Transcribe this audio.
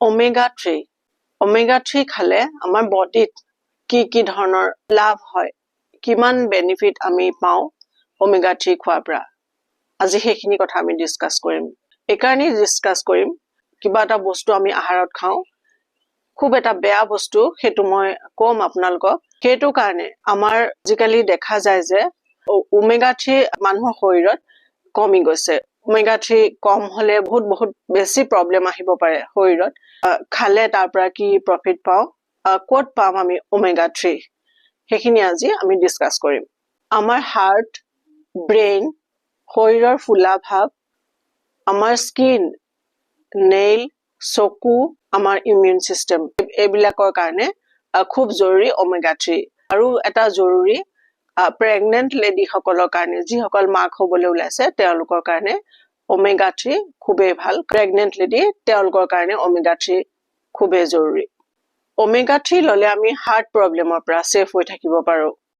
Omega three omega three খালে আমাৰ বডিত কি কি ধৰণৰ লাভ হয় কিমান বেনিফিট আমি পাওঁ অমেগা থ্ৰী খোৱাৰ পৰা। আজি সেইখিনি কথা আমি ডিছকাছ কৰিম। এইকাৰণেই ডিছকাছ কৰিম কিবা এটা বস্তু আমি আহাৰত খাওঁ। খুব এটা বেয়া বস্তু সেইটো মই ক'ম আপোনালোকক। সেইটো কাৰণে আমাৰ আজিকালি দেখা যায় যে ওমেগা থ্ৰী মানুহৰ শৰীৰত কমি গৈছে। ওমেগা থ্ৰী কম হলে বহুত বহুত বেছি প্ৰব্লেম আহিব পাৰে শৰীৰত। খালে তাৰ পৰা কি প্ৰফিট পাওঁ? ক'ত পাম আমি ওমেগা থ্ৰী সেইখিনি আজি আমি ডিছকাছ কৰিম। আমাৰ হাৰ্ট ব্ৰেইন শৰীৰৰ ফুলা ভাৱ আমাৰ স্কিন নেইল চকু আমাৰ ইমিউন চিষ্টেম এইবিলাকৰ কাৰণে খুব জৰুৰী অমেগা থ্ৰী আৰু এটা জৰুৰী প্ৰেগনেণ্ট লেডিসকলৰ কাৰণে যিসকল মাক হ'বলৈ ওলাইছে তেওঁলোকৰ কাৰণে অমেগা থ্ৰী খুবেই ভাল। প্ৰেগনেণ্ট লেডি তেওঁলোকৰ কাৰণে অমেগা থ্ৰী খুবেই জৰুৰী। অমেগা থ্ৰী ল'লে আমি হাৰ্ট প্ৰব্লেমৰ পৰা ছেফ হৈ থাকিব পাৰোঁ।